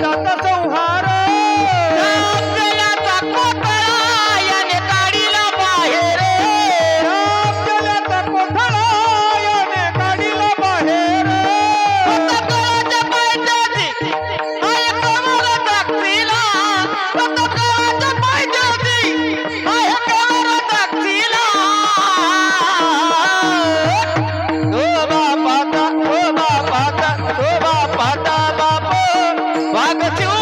সাদা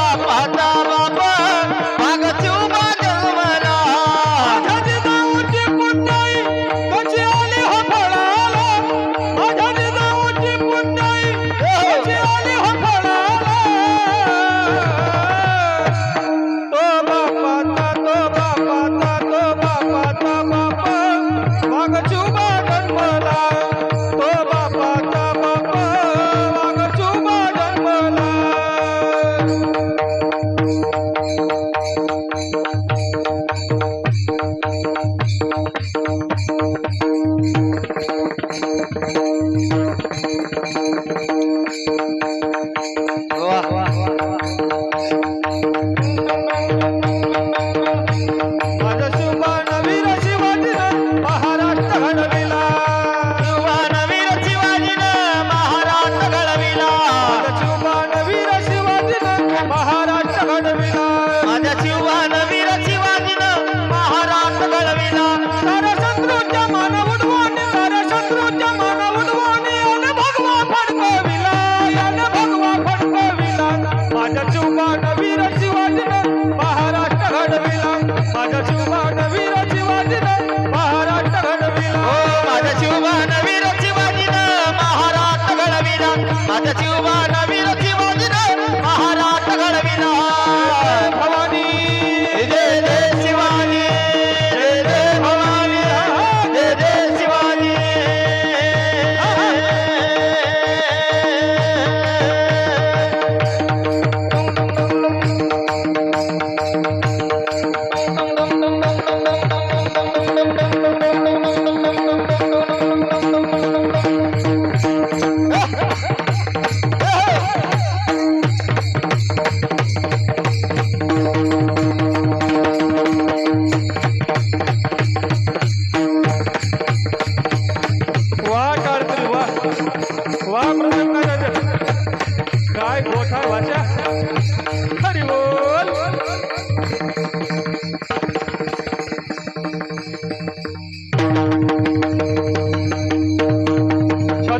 बापाचा बाबा मागचू मागवला जाऊची पुन्हाई कशी आली हो फळाला माझ्या जाऊची पुन्हाई कशी आली हो फळाला तो बापाचा तो बापाचा तो बापाचा बापा मागचू महाराष्ट्र घडविला शिवबा नवीर शिवाजी महाराष्ट्र घडविला आता शिवबा नवीर